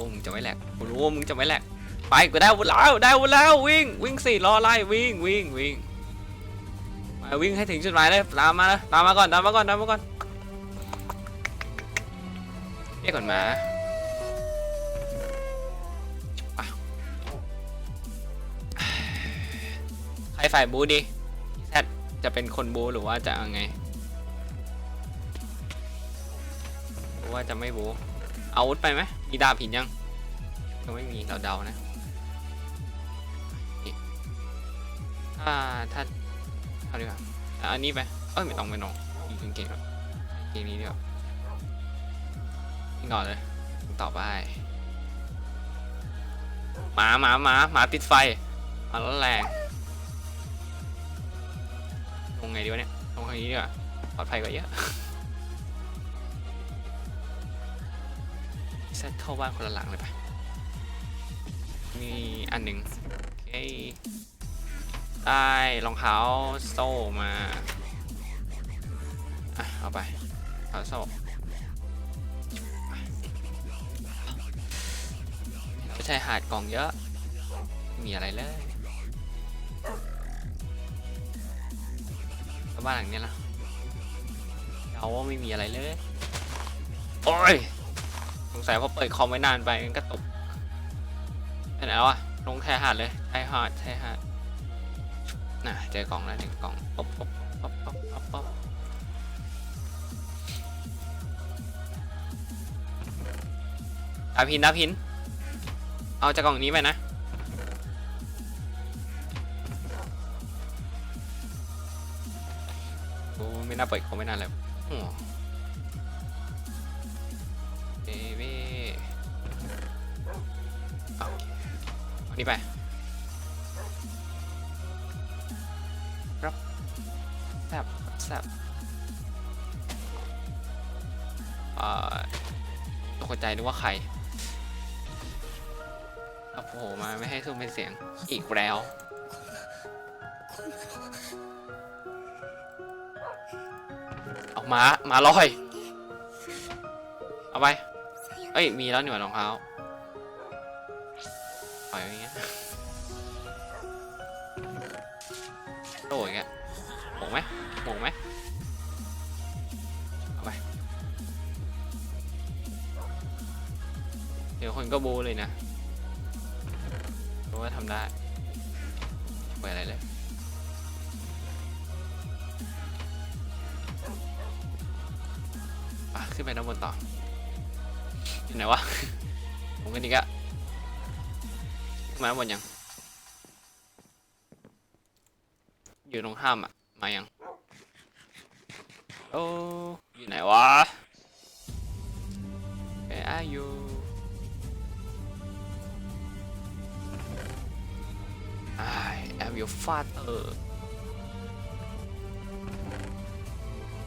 อ้มึงจะไม่แหลกไปกูได้อาวุธแล้วได้อาวุธแล้ววิ่งวิ่งสิรอไล่วิ่งวิ่งวิ่งมาวิ่งให้ถึงจุดหมายเลยตามมาเลยตามมาก่อนตามมาก่อนตามมาก่อนเรียกก่อนมาใครฝ่ายบูดีแซดจะเป็นคนบูหรือว่าจะไงว่าจะไม่บูเอาอาวุธไปไหม มีดาบหินยังยังไม่มีเราเดานะถ้าถ้าเอาดีกว่าอันนี้ไปเอ้ยไม่ต้องไม่ต้องอีกเก่งๆแล้วเก่งนี้ดีกว่านี่ก่อนเลยต่อไปหมาหมาหมาหมาติดไฟหมาร้อนแรงลงไงดีวะเนี่ยลงทางนี้ดีกว่าปลอดภัยกว่าเยอะ เซตเข้าบ้านคนละหลังเลยไปมีอันหนึ่งโอเคได้รองเท้าโซ่มาอะเอาไปรองเท้าโซ่ไม่ใช่หาดกล่องเยอะ มีอะไรเลยแล้วบ้านหลังนี้ยล่ะเอาว่าไม่มีอะไรเลย โอ้ย สงสัยพอเปิดคอมไว้นานไปมันก็ตกไปไหนแล้วอะลงแค่หาดเลยชายหาดชายหาดน่ะเจอกล่องแล้วหนึ่งกล่องป๊บป๊บป๊บป๊บป๊บป๊บดาบหินดาบหิน เอาจากกล่องนี้ไปนะโอ้ไม่น่าเปิดเขาไม่น่าเลย แซบแซบเอ่อตกใจนึกว่าใครเอาโผล่มาไม่ให้ซุ้มเป็นเสียงอีกแล้วเอามามาลอย เอาไป เอ้ย มีแล้วหนึ่งรองเท้าปล่อยไว้อย่างเงี้ย โดดอย่างเงี้ยหมงไหมหมงไหมเอาไปเดี๋ยวคนก็บูเลยนะรู้ว่าทำได้ไปอะไรเลยขึ้นไปด้านบนต่ออยู่ไหนวะ ผมกันอีกอะขึ้นมาด้านบนยัง อยู่ตรงถ้ำอะ มายัง โอ้ อยู่ไหนวะ Where are you I am your father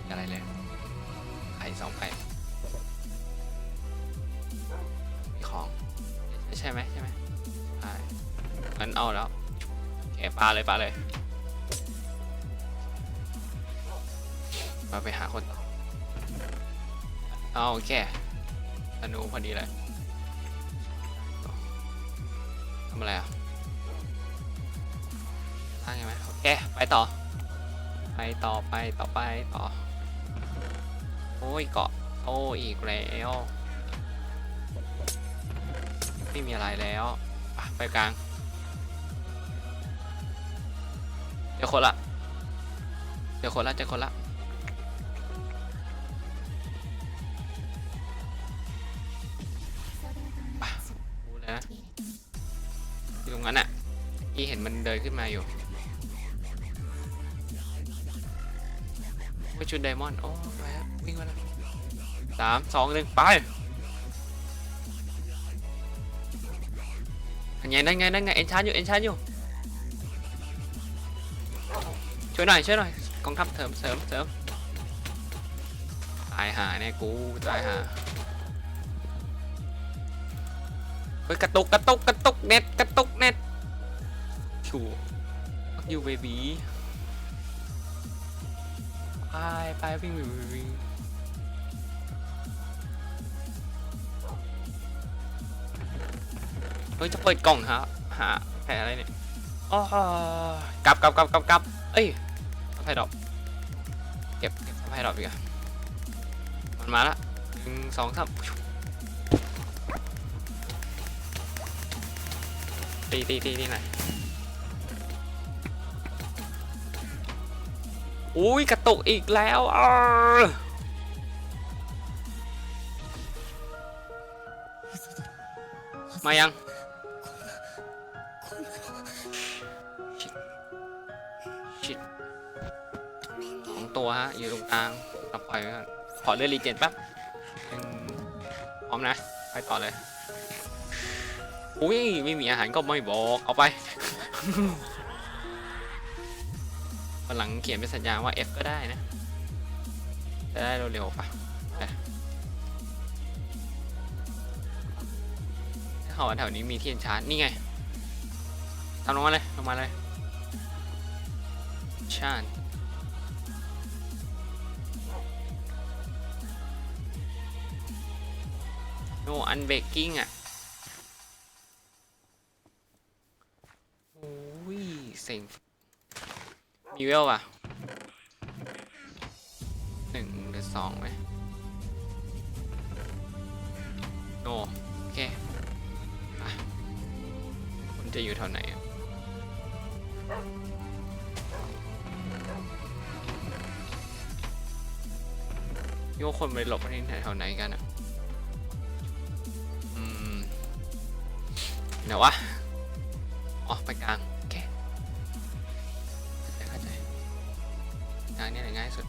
อะไรเลยไข่สองไข่มีของใช่ไหมใช่ไหมใช่งั้นเอาแล้วแกปลาเลยปลาเลย มาไปหาคนต่อเอาโอเคธนูพอดีเลยทำอะไรอะทางไงไหมโอเคไปต่อ ไปต่อไปต่อไปต่อ โอ้ยเกาะโอ้อีกแล้วไม่มีอะไรแล้วไปกลางเจอคนละเจอคนละเจอคนละ รงนั้นอะพี่เห็นมันเดินขึ้นมาอยู่ไปชุดไดมอนด์โอ้ไปแล้ววิ่งมาแล้วสามสองหนึ่งไปอันไงนั่นไงนั่นไงเอ็นชาร์อยู่เอ็นชาร์อยู่ช่วยหน่อยช่วยหน่อยกองทัพเสริมเสริมเสริมตายหาเนี่ยกูตายหา เฮ้ยกระตุกกระตุกกระตุกเน็ตกระตุกเน็ตชูยูเบบีไปไปวิ่งวิ่งวิ่งวิ่งฮ้ยจะเปิดกล่องหาหาแผลอะไรเนี่ยอ๋อกลับกลับกลับกลับกลับเอ้ยสะพายดอกเก็บเก็บสะพายดอกดีกว่ามันมาละหนึ่งสองสาม ตีตีตีตีหน่อยอุ้ยกระตุกอีกแล้วอมายังชิดสองตัวฮะ อยู่ตรงกลางตับปล่อยไว้ก่อนขอเลือดรีเจนแป๊บพร้อมนะ ไปต่อเลย อุ้ยไม่มีอาหารก็ไม่บอกเอาไป วันหลังเขียนเป็นสัญญาณว่า F ก็ได้นะ จะได้เร็วๆปะไปถ้าเขาว่าแถวนี้มีเทียนชาร์จนี่ไงทำลงมาเลยลงมาเลยชาญโนอันเบกกิ้งอะ ซ็งมีเวลป่ะหนึ่งหรือสองไหมโนโอเคอะคุณจะอยู่แถวไหนอะพี่ว่าคนไปหลบที่แถวไหนกันอะอืมเดี๋ยววะ อ๋อ ไปกลาง เข้างนี่ยแหละง่ายสุด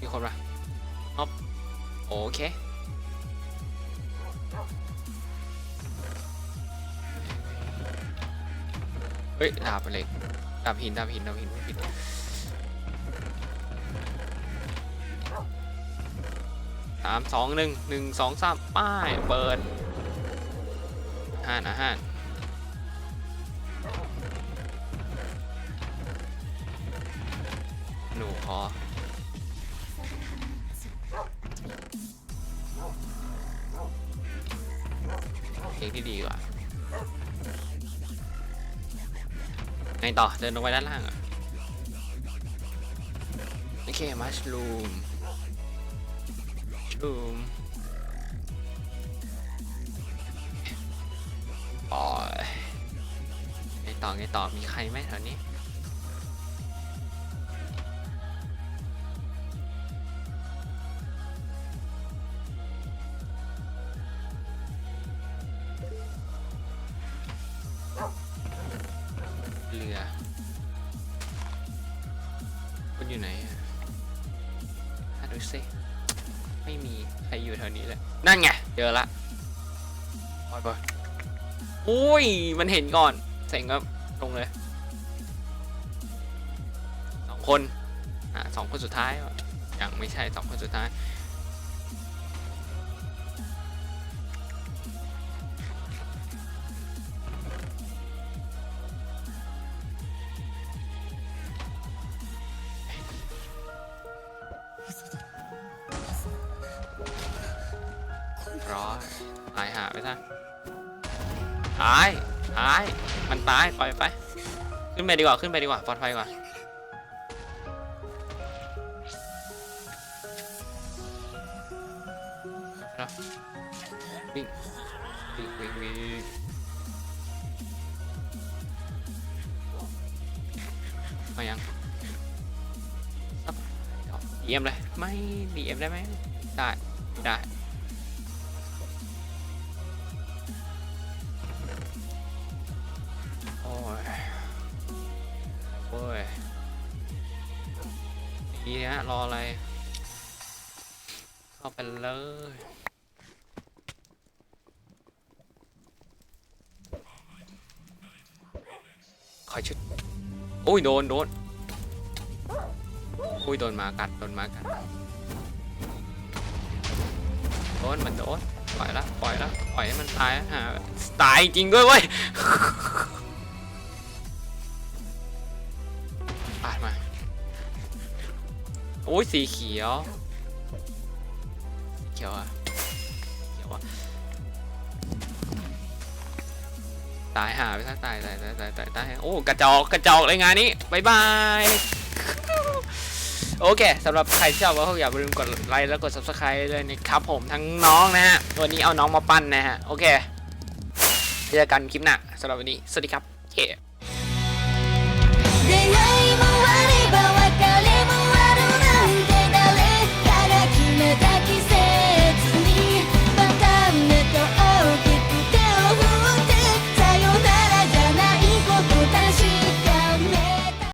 มีคนปะอ๊อโอเคเฮ้ยดาบเหล็กดาบหินดาบหินดาบหินผิดสามสองหนึ่งหนึ่งสองสามป้ายเปิดอาหารอาหาร หนูขอเพลงที่ดีกว่าไงต่อ เดินลงไปด้านล่างอะโอเค มัชลูมชูมปล่อไงต่อไงต่อมีใครไหมแถวนี้ ใครอยู่แถวนี้เลยนั่นไงเจอละปล่อยไปอุ้ยมันเห็นก่อนเสร็จก็ลงเลยสองคนอ่าสองคนสุดท้ายยังไม่ใช่สองคนสุดท้าย หาไปซะตายตายมันตายปล่อยไป ขึ้นไปดีกว่าขึ้นไปดีกว่าปลอดภัยกว่าครับวิ่งวิ่งวิ่งวิ่งมายังซับดีเอ็มเลย ไม่ดีเอ็มได้ไหมได้ ได้ ดีฮะรออะไร เข้าไปเลยคอยชุดโอ้ยโดนโดนโอ้ยโดนมากัดโดนมากัดโดนมันโดนปล่อยละปล่อยละปล่อยให้มันตายฮะตายจริงด้วยเว้ย โอ้ยสีเขียว เขียวอะเขียวอะตายหาไปซะตายตายตายตายตายตายโอ้กระจอกกระจอกเลยงานนี้บายบายโอเคสำหรับใครที่ชอบก็อย่าลืมกดไลค์แล้วกด subscribe เลยนะครับผมทั้งน้องนะฮะวันนี้เอาน้องมาปั้นนะฮะโอเคเจอกันคลิปหน้าสำหรับวันนี้ สวัสดีครับเย้